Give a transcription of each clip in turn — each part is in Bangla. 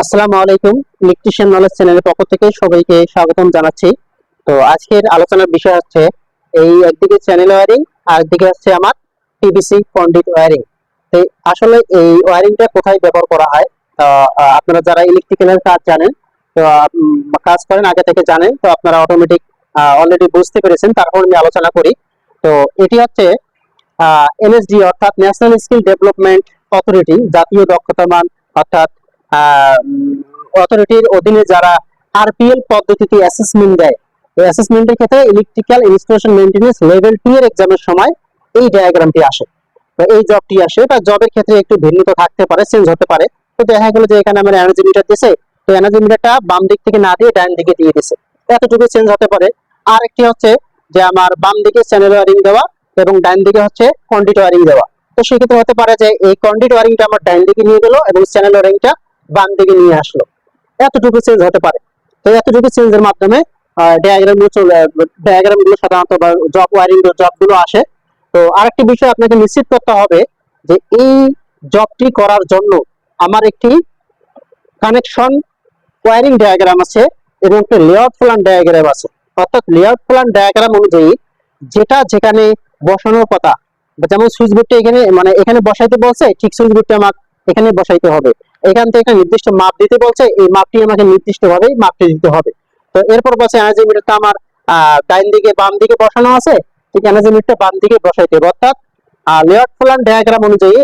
আসসালামু আলাইকুম ইলেকট্রিশিয়ান নলেজ চ্যানেলের পক্ষ থেকে সবাইকে স্বাগতম জানাচ্ছি। তো আজকের আলোচনার বিষয় হচ্ছে এই একদিকে চ্যানেল ওয়ারিং আর একদিকে হচ্ছে আমার পিভিসি কন্ডিট ওয়ারিং তো আসলে এই ওয়ারিংটা কোথায় ব্যবহার করা হয়? আপনারা যারা ইলেকট্রিক্যালের কাজ জানেন, তো কাজ করেন, আগে থেকে জানেন, তো আপনারা অটোমেটিক অলরেডি বুঝতে পেরেছেন, তারপর আমি আলোচনা করি। তো এটি হচ্ছে এনএসডি অর্থাৎ ন্যাশনাল স্কিল ডেভেলপমেন্ট অথরিটি জাতীয় দক্ষতা মান, অর্থাৎ অথরিটির অধীনে যারা আরপিএল পদ্ধতিতে অ্যাসেসমেন্ট দেয়, এই অ্যাসেসমেন্টের ক্ষেত্রে electrical installation maintenance level two এর এক্সামের সময় এই ডায়াগ্রামটি আসে। তো এই জবটি আসে, বা জবের ক্ষেত্রে একটু ভিন্নতা থাকতে পারে চেঞ্জ হতে পারে। তো দেখা গেল যে এখানে আমার এনার্জি মিটার দিছে, তো এনার্জি মিটারটা বাম দিক থেকে না দিয়ে ডান দিকে দিয়ে দিছে। এতটুকু চেঞ্জ হতে পারে। আর একটি হচ্ছে যে আমার বাম দিকে চ্যানেল ওয়ারিং দেওয়া এবং ডান দিকে হচ্ছে কন্ডিট ওয়ারিং দেওয়া। তো সেক্ষেত্রে হতে পারে যে এই কন্ডিট ওয়ারিংটা আমার ডান দিকে নিয়ে গেল এবং চ্যানেল ওয়ারিংটা বাম দিকে নিয়ে আসলো। এতটুকু চেঞ্জ হতে পারে। তো এতটুকু চেঞ্জের মাধ্যমে ডায়াগ্রামগুলো সাধারণত বা জব ওয়ারিং জবগুলো আসে। তো আরেকটি বিষয় আপনাকে নিশ্চিত করতে হবে যে এই জবটি করার জন্য আমার একটি কানেকশন ওয়ারিং ডায়াগ্রাম আছে এবং একটি লেআউট প্ল্যান ডায়াগ্রাম আছে। অর্থাৎ লেআউট প্ল্যান ডায়াগ্রাম অনুযায়ী যেটা যেখানে বসানোর কথা, যেমন সুইচ বোর্ডটা এখানে মানে এখানে বসাইতে বলছে, ঠিক সুইচ বোর্ডটা আমার এখানে বসাইতে হবে। এখান থেকে একটা নির্দিষ্ট মাপ দিতে বলছে, এই মাপটি আমাকে নির্দিষ্ট ভাবে মাপটি দিতে হবে। তো এরপর বলছে এনার্জি মিটারটা আমার ডাইন দিকে, বাম দিকে বসানো আছে। ঠিক এনার্জি মিটারটা বাম দিকে বসাইতে হবে অর্থাৎ লেআউট প্ল্যান ডায়াগ্রাম অনুযায়ী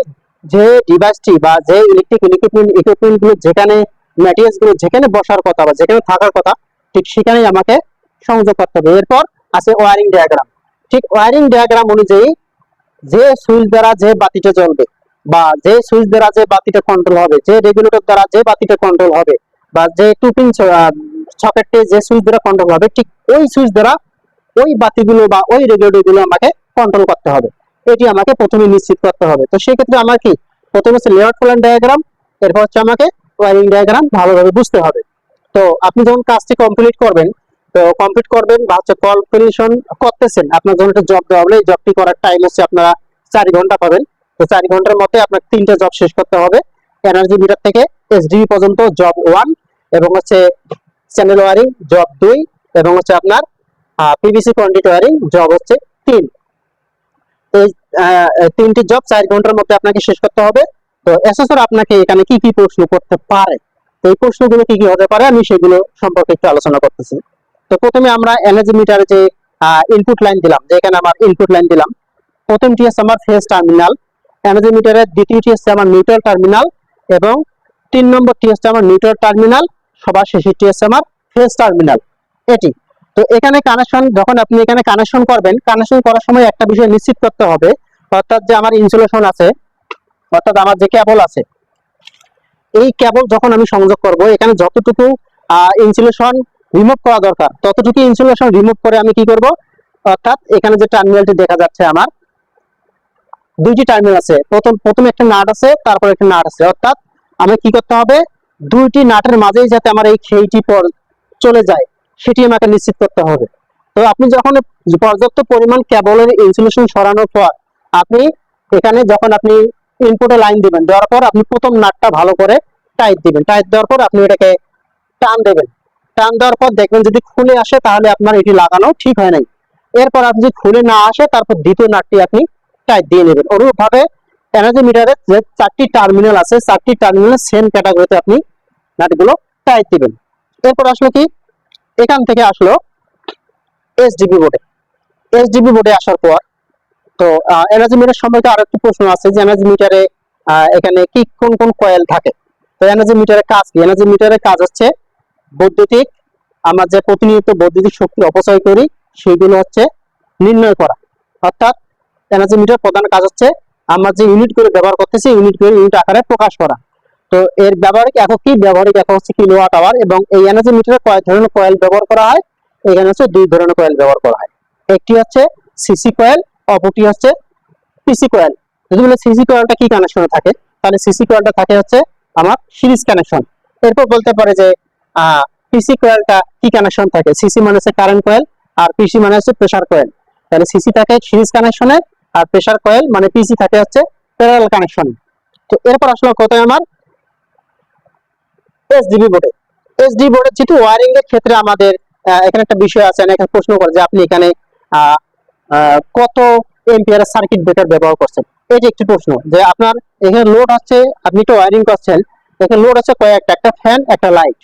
যে ডিভাইসটি বা যে ইলেকট্রিক ইকুইপমেন্ট ইকুইপমেন্টগুলো যেখানে ম্যাটেরিয়ালসগুলো যেখানে বসার কথা বা যেখানে থাকার কথা, ঠিক সেখানেই আমাকে সংযোগ করতে হবে। এরপর আছে ওয়ারিং ডায়াগ্রাম ঠিক ওয়ারিং ডায়াগ্রাম অনুযায়ী যে সুইচ দ্বারা যে বাতিটা জ্বলবে বা যে সুইচ দ্বারা যে বাতিটা কন্ট্রোল হবে, যে রেগুলেটর দ্বারা যে বাতিটা কন্ট্রোল হবে, বা যে টুপিং সকেটে যে সুইচ দ্বারা কন্ট্রোল হবে, ঠিক ওই সুইচ দ্বারা ওই বাতিগুলো বা ওই রেগুলেটরগুলো আমাকে কন্ট্রোল করতে হবে। এটি আমাকে প্রথমে নিশ্চিত করতে হবে। তো সেই ক্ষেত্রে আমার কি? প্রথমে হচ্ছে লেআউট প্ল্যান ডায়াগ্রাম এরপর হচ্ছে আমাকে ওয়ারিং ডায়াগ্রাম ভালোভাবে বুঝতে হবে। তো আপনি যখন কাজটি কমপ্লিট করবেন, তো কমপ্লিট করবেন বা হচ্ছে কলকুলেশন করতেছেন, আপনার যখন একটা জব দেওয়া হলে জবটি করার টাইম হচ্ছে আপনারা চারি ঘণ্টা পাবেন। তো চারি ঘণ্টার মধ্যে আপনার তিনটা জব শেষ করতে হবে। এনার্জি মিটার থেকে এসডি পর্যন্ত জব ওয়ান এবং হচ্ছে চ্যানেল ওয়ারিং জব দুই এবং হচ্ছে আপনার পিভিসি কন্ডিট ওয়ারিং জব হচ্ছে তিন। এই তিনটি জব চার ঘণ্টার মধ্যে আপনাকে শেষ করতে হবে। তো এসএসআর আপনাকে এখানে কি কি প্রশ্ন করতে পারে? এই প্রশ্নগুলো কি কি হতে পারে আমি সেগুলো সম্পর্কে একটু আলোচনা করতেছি। তো প্রথমে আমরা এনার্জি মিটারে যে ইনপুট লাইন দিলাম, যেখানে আমার ইনপুট লাইন দিলাম, প্রথমটি হচ্ছে আমার ফেজ টার্মিনাল এনার্জি মিটারের দ্বিতীয়টি হচ্ছে আমার নিউট্রাল টার্মিনাল এবং তিন নম্বরটি হচ্ছে আমার নিউট্রাল টার্মিনাল। সবার শেষেরটি হচ্ছে আমার ফেজ টার্মিনাল। এটি। তো এখানে কানেকশন যখন আপনি এখানে কানেকশন করবেন কানেকশন করার সময় একটা বিষয় নিশ্চিত করতে হবে, অর্থাৎ যে আমার ইনসুলেশন আছে, অর্থাৎ আমার যে কেবল আছে, এই কেবল যখন আমি সংযোগ করব, এখানে যতটুকু ইনসুলেশন রিমুভ করা দরকার ততটুকু ইনসুলেশন রিমুভ করে আমি কি করব? অর্থাৎ এখানে যে টার্মিনালটি দেখা যাচ্ছে আমার দুইটি টার্মিনাল আছে। প্রথম প্রথম একটা নাট আছে, তারপর একটা নাট আছে। অর্থাৎ আমি কি করতে হবে? দুইটি নাটের মাঝেই যাতে আমার এই খেইটি পর চলে যায়, সেটি আমাকে নিশ্চিত করতে হবে। তো আপনি যখন পর্যাপ্ত পরিমাণ কেবলের ইনসুলেশন সরানোর পর আপনি এখানে যখন আপনি ইনপুটে লাইন দিবেন, দেওয়ার পর আপনি প্রথম নাটটা ভালো করে টাইট দিবেন। টাইট দেওয়ার পর আপনি এটাকে টান দেবেন। টান দেওয়ার পর দেখবেন যদি খুলে আসে, তাহলে আপনার এটি লাগানো ঠিক হয় নাই। এরপর আপনি যদি খুলে না আসে, তারপর দ্বিতীয় নাটটি আপনি টাইট দিয়ে নেবেন। অনুরূপ ভাবে এনার্জি মিটারের যে চারটি টার্মিনাল আছে, চারটি টার্মিনাল সেম ক্যাটাগরিতে আপনি নাটগুলো টাইট দিবেন। এরপর আসলো কি? এখান থেকে আসলো এসডিবি বোর্ডে এসডিবি বোর্ডে আসার পর, তো এনার্জি মিটার সম্পর্কে আরও একটি প্রশ্ন আছে যে এনার্জি মিটারে এখানে কি, কোন কোন কয়েল থাকে? তো এনার্জি মিটারের কাজ কি? এনার্জি মিটারের কাজ হচ্ছে বৈদ্যুতিক, আমরা যে প্রতিনিয়ত বৈদ্যুতিক শক্তি অপচয় করি, সেগুলো হচ্ছে নির্ণয় করা। অর্থাৎ এনার্জি মিটার প্রধান কাজ হচ্ছে, আমরা যে ইউনিট করে ব্যবহার করতেছি ইউনিট করে ইউনিট আকারে প্রকাশ করা। তো এর ব্যবহারিক একক কি? ব্যবহারিক একক হচ্ছে কিলোওয়াট আওয়ার এবং এই এনার্জি মিটারে কয়েক ধরনের কয়েল ব্যবহার করা হয়? এখানে হচ্ছে দুই ধরনের কয়েল ব্যবহার করা হয়। একটি হচ্ছে সিসি কয়েল অপরটি হচ্ছে পিসি কয়েল যদি বলে সিসি কয়েলটা কি কানেকশনে থাকে? তাহলে সিসি কয়েলটা থাকে হচ্ছে আমার সিরিজ কানেকশন এরপর বলতে পারে যে পিসি কয়েলটা কি কানেকশন থাকে? সিসি মানে হচ্ছে কারেন্ট কয়েল আর পিসি মানে হচ্ছে প্রেসার কয়েল তাহলে সিসি থাকে সিরিজ কানেকশনে আর প্রেসার কয়েল মানে পিসি থাকে হচ্ছে প্যারালাল কানেকশন তো এরপর আসলো কোথায় আমার? এসডিবি বোর্ডে এসডি বোর্ডের যেহেতু ওয়ারিং এর ক্ষেত্রে আমাদের এখানে একটা বিষয় আছে অনেকে প্রশ্ন করে যে আপনি এখানে কত এম্পিয়ার সার্কিট ব্রেকার ব্যবহার করছেন? এই যে একটি প্রশ্ন, যে আপনার এখানে লোড আছে, আপনি তো ওয়ারিং করছেন, এখানে লোড আছে কয়েকটা, একটা ফ্যান একটা লাইট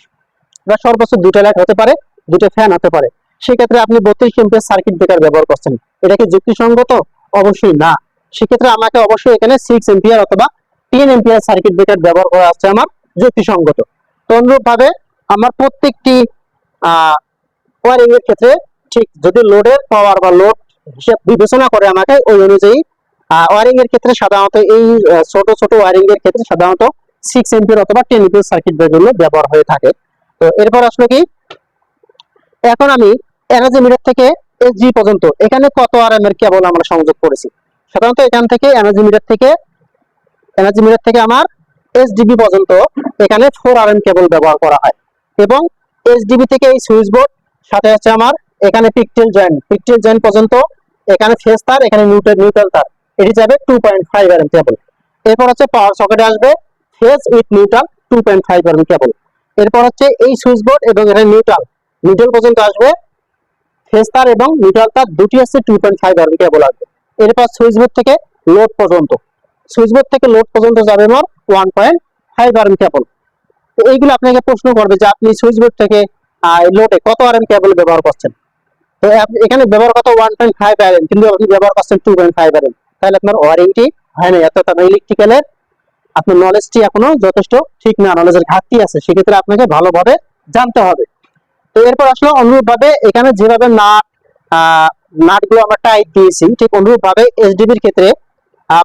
বা সর্বোচ্চ দুটো লাইট হতে পারে দুটো ফ্যান হতে পারে। সেক্ষেত্রে আপনি বত্রিশ এম্পিয়ার সার্কিট ব্রেকার ব্যবহার করছেন। এটা কি যুক্তিসঙ্গত? অবশ্যই না। সেক্ষেত্রে আমাকে অবশ্যই এখানে সিক্স এম্পিয়ার অথবা টেন এম্পিয়ার সার্কিট ব্রেকার ব্যবহার করা হচ্ছে আমার যুক্তিসঙ্গত। তো অনুরূপ ভাবে আমার প্রত্যেকটি ওয়ারিং এর ক্ষেত্রে ঠিক যদি লোডের পাওয়ার বা লোড হিসাব বিবেচনা করে আমাকে ওই অনুযায়ী ওয়ারিং এর ক্ষেত্রে সাধারণত এই ছোট ছোট ওয়ারিং এর ক্ষেত্রে সাধারণত সিক্স এম্পিয়ার অথবা টেন এম্পিয়ার সার্কিট ব্রেকারগুলো ব্যবহার হয়ে থাকে। তো এরপর আসলো কি? এখন আমি এনার্জি মিটার থেকে এসজি পর্যন্ত। এখানে কত আর এম এর কেবল আমরা সংযোগ করেছি? সাধারণত এখান থেকে এনার্জি মিটার থেকে এনার্জি মিটার থেকে আমার এসডিবি পর্যন্ত এখানে ফোর আর এম কেবল ব্যবহার করা হয়। এবং এসডিবি থেকে এই সুইচ বোর্ড সাথে আছে আমার এখানে পিকটেল জয়েন্ট পিকটেল জয়েন্ট পর্যন্ত এখানে ফেস তার, এখানে নিউট্রাল নিউট্রাল তার। এটি যাবে two point five R M cable এরপর হচ্ছে পাওয়ার সকেটে আসবে phase with neutral two point five R M cable এরপর হচ্ছে এই সুইচ বোর্ড এবং এখানে নিউট্রাল নিউট্রাল পর্যন্ত আসবে ফেস তার এবং নিউট্রাল তার দুটি আছে টু পয়েন্ট ফাইভ কেবল আসবে। এরপর সুইচ বোর্ড থেকে লোড পর্যন্ত। সুইচ বোর্ড থেকে লোড পর্যন্ত যাবে আমার one point five R M cable তো এইগুলো আপনাকে প্রশ্ন করবে যে আপনি সুইচ বোর্ড থেকে লোডে কত আর এম কেবল ব্যবহার করছেন? তো এখানে ব্যবহার কত ওয়ান পয়েন্ট ফাইভ আর কিন্তু আপনি ব্যবহার করছেন টু পয়েন্ট ফাইভ আর তাহলে আপনার ওয়ারেন্টি হয় না অর্থাৎ আপনার ইলেকট্রিক্যালের আপনার নলেজটি এখনও যথেষ্ট ঠিক না নলেজের ঘাটতি আছে। সেক্ষেত্রে আপনাকে ভালোভাবে জানতে হবে। এরপর আসলে অনুরূপ ভাবে এখানে যেভাবে নাট নাটগুলো আমরা টাইট দিয়েছি, ঠিক অনুরূপ ভাবে এসডিবির ক্ষেত্রে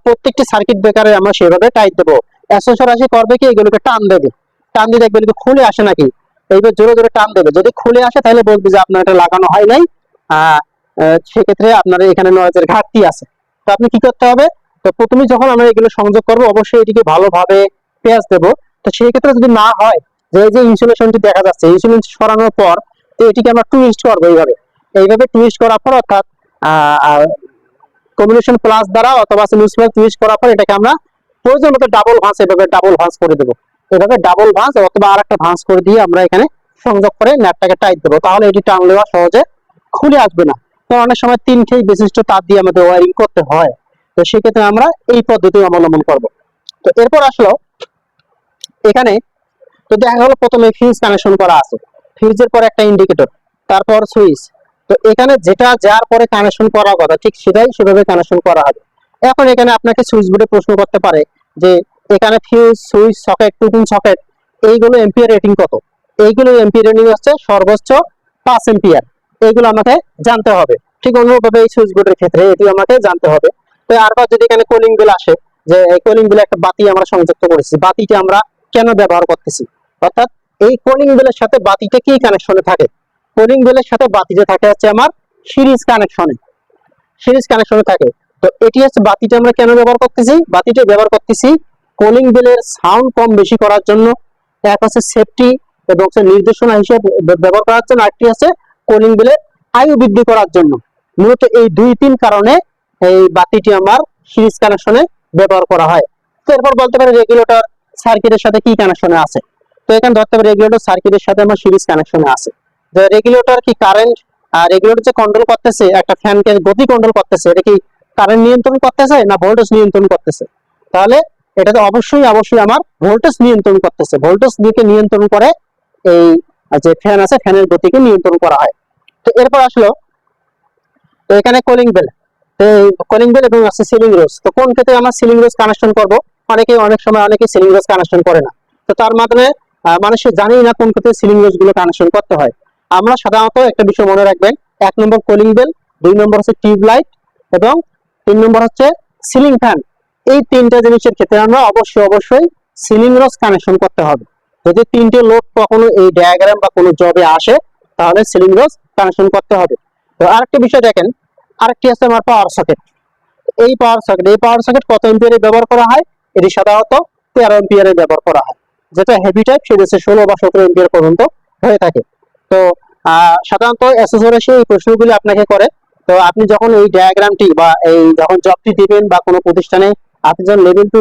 প্রত্যেকটি সার্কিট ব্রেকারে আমরা সেভাবে টাইট দেবো। অ্যাসেসর আসে করবে কি? এগুলোকে টান দেবে। টান দিয়ে দেখবে এগুলো খুলে আসে নাকি? এইবার জোরে জোরে টান দেবে। যদি খুলে আসে তাহলে বলবে যে আপনার এটা লাগানো হয় নাই। সেক্ষেত্রে আপনার এখানে নলেজের ঘাটতি আছে। তো আপনি কি করতে হবে? তো প্রথমে যখন আমরা এগুলো সংযোগ করব, অবশ্যই এটিকে ভালোভাবে পেঁয়াজ দেবো। তো সেই ক্ষেত্রে যদি না হয় যে যে ইনসুলেশনটি দেখা যাচ্ছে ইনসুলেশন সরানোর পর তো এটিকে আমরা টুইস্ট করব এইভাবে। এইভাবে টুইস্ট করার পর অর্থাৎ কম্বিনেশন প্লাস দ্বারা অথবা নিউজপেপার টুইস্ট করার পর এটাকে আমরা প্রয়োজন মতো ডাবল ভাঁজ, এভাবে ডাবল ভাঁজ করে দেবো। এভাবে ডাবল ভাঁজ অথবা আর একটা ভাঁজ করে দিয়ে আমরা এখানে সংযোগ করে ন্যাটটাকে টাইট দেবো। তাহলে এটি টান আর সহজে খুলে আসবে না। তো অনেক সময় তিন খেই বিশিষ্ট তার দিয়ে আমাদের ওয়ারিং করতে হয়। তো সেক্ষেত্রে আমরা এই পদ্ধতি অবলম্বন করব। তো এরপর আসলো, এখানে তো দেখা গেলো প্রথমে ফিউজ কানেকশন করা আছে। ফিউজের পর একটা ইন্ডিকেটর তারপর সুইচ তো এখানে যেটা যার পরে কানেকশন করার কথা, ঠিক সেটাই সেভাবে কানেকশন করা হবে। এখন এখানে আপনাকে সুইচ বোর্ডে প্রশ্ন করতে পারে যে, এখানে fuse switch socket two pin socket এইগুলো এম্পিয়ার রেটিং কত? এইগুলো এম্পিয়ার রেটিং হচ্ছে সর্বোচ্চ পাঁচ এম্পিয়ার এইগুলো আমাকে জানতে হবে। ঠিক অনুরূপভাবে এই সুইচ বোর্ডের ক্ষেত্রে এটি আমাকে জানতে হবে। তো আরবার যদি এখানে কোলিং বিল আসে, যে এই কোলিং বিলে একটা বাতি আমরা সংযুক্ত করেছি, বাতিটি আমরা কেন ব্যবহার করতেছি? অর্থাৎ এই কোলিং বেলের সাথে বাতিটা কি কানেকশনে থাকে? কোলিং বিলের সাথে বাতিটা থাকে হচ্ছে আমার সিরিজ কানেকশনে সিরিজ কানেকশনে থাকে। তো এটি হচ্ছে বাতিটা আমরা কেন ব্যবহার করতেছি? বাতিটা ব্যবহার করতেছি কোলিং বিলের সাউন্ড কম বেশি করার জন্য। এক হচ্ছে সেফটি এবং হচ্ছে নির্দেশনা হিসেবে ব্যবহার করার জন্য, আরেকটি হচ্ছে কোলিং বিলের আয়ু বৃদ্ধি করার জন্য। মূলত এই দুই তিন কারণে এই বাতিটি আমার সিরিজ কানেকশনে ব্যবহার করা হয়। তো এরপর বলতে পারি রেগুলেটর সার্কিটের সাথে কি কানেকশনে আছে? তো এখানে ধরতে পারি রেগুলেটর সার্কিটের সাথে আমার সিরিজ কানেকশনে আছে। যে রেগুলেটর কি কারেন্ট আর রেগুলেটর যে কন্ট্রোল করতেছে, একটা ফ্যানকে গতি কন্ট্রোল করতেছে, এটা কি কারেন্ট নিয়ন্ত্রণ করতেছে না ভোল্টেজ নিয়ন্ত্রণ করতেছে? তাহলে এটা তো অবশ্যই অবশ্যই আমার ভোল্টেজ নিয়ন্ত্রণ করতেছে। ভোল্টেজ দিকে নিয়ন্ত্রণ করে এই যে ফ্যান আছে ফ্যানের গতিকে নিয়ন্ত্রণ করা হয়। তো এরপর আসলো, তো এখানে কলিং বেল কলিং বেল এবং আছে সিলিং রোজ তো কোন ক্ষেত্রে আমরা সিলিং রোজ কানেকশন করব? অনেকে অনেক সময় অনেকে সিলিং রোজ কানেকশন করে না। তো তার মাধ্যমে আহ, মানুষের জানেই না কোন ক্ষেত্রে সিলিং রোজগুলো কানেকশন করতে হয়। আমরা সাধারণত একটা বিষয় মনে রাখবেন এক নম্বর কলিং বেল দুই নম্বর হচ্ছে টিউব লাইট এবং তিন নম্বর হচ্ছে সিলিং ফ্যান এই তিনটা জিনিসের ক্ষেত্রে আমরা অবশ্যই অবশ্যই সিলিং রোজ কানেকশন করতে হবে। যদি তিনটে লোড কখনো এই ডায়াগ্রাম বা কোনো জবে আসে তাহলে সিলিং রোজ কানেকশন করতে হবে। তো আরেকটা বিষয় দেখেন আরেকটি আছে আমার পাওয়ার সকেট এই পাওয়ার সকেট এই পাওয়ার সকেট কত এম্পিয়ারে ব্যবহার করা হয়? এটি সাধারণত তেরো এম্পিয়ারে ব্যবহার করা হয়। যেটা হেভি টাইপ সেটা হচ্ছে ষোলো বা সতেরো এম্পিয়ার পর্যন্ত হয়ে থাকে। তো সাধারণত অ্যাসেসর এসে এই প্রশ্নগুলি আপনাকে করে। তো, আপনি যখন এই ডায়াগ্রামটি বা এই যখন জবটি দিবেন বা কোনো প্রতিষ্ঠানে আপনি যখন লেভেল টু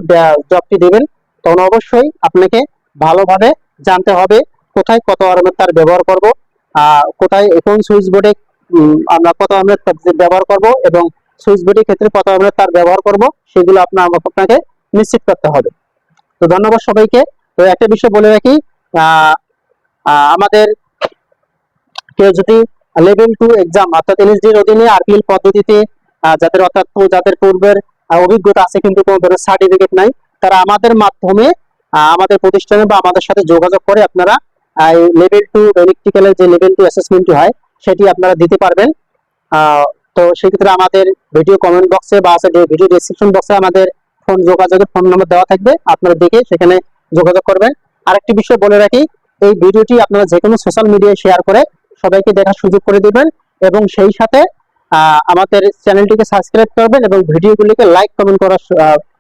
জবটি দিবেন, তখন অবশ্যই আপনাকে ভালোভাবে জানতে হবে কোথায় কত আরামের তার ব্যবহার করব কোথায়, কোন সুইচ বোর্ডে আমরা কত আরামের ব্যবহার করব এবং সুইচ বোর্ডের ক্ষেত্রে কত আরামের তার ব্যবহার করব, সেগুলো আপনার আপনাকে নিশ্চিত করতে হবে। তো, ধন্যবাদ সবাইকে। তো একটা বিষয় বলে রাখি আমাদের কেউ যদি লেভেল টু এক্সাম অর্থাৎ এনএসডির অধীনে আরপিএল পদ্ধতিতে যাদের অর্থাৎ যাদের পূর্বের অভিজ্ঞতা আছে কিন্তু কোনো ধরনের সার্টিফিকেট নাই, তারা আমাদের মাধ্যমে আমাদের প্রতিষ্ঠানে বা আমাদের সাথে যোগাযোগ করে আপনারা লেভেল টু ইলেকট্রিক্যালের যে লেভেল টু অ্যাসেসমেন্টটি হয়, সেটি আপনারা দিতে পারবেন। তো সেক্ষেত্রে আমাদের ভিডিও কমেন্ট বক্সে বা ভিডিও ডিসক্রিপশন বক্সে আমাদের ফোন যোগাযোগের ফোন নম্বর দেওয়া থাকবে, আপনারা দেখে সেখানে যোগাযোগ করবেন। আরেকটি বিষয় বলে রাখি, এই ভিডিওটি আপনারা যে কোনো সোশ্যাল মিডিয়ায় শেয়ার করে সবাইকে দেখার সুযোগ করে দিবেন এবং সেই সাথে আমাদের চ্যানেলটিকে সাবস্ক্রাইব করবেন এবং ভিডিওগুলিকে লাইক কমেন্ট করার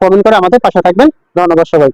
কমেন্ট করে আমাদের পাশে থাকবেন। ধন্যবাদ সবাই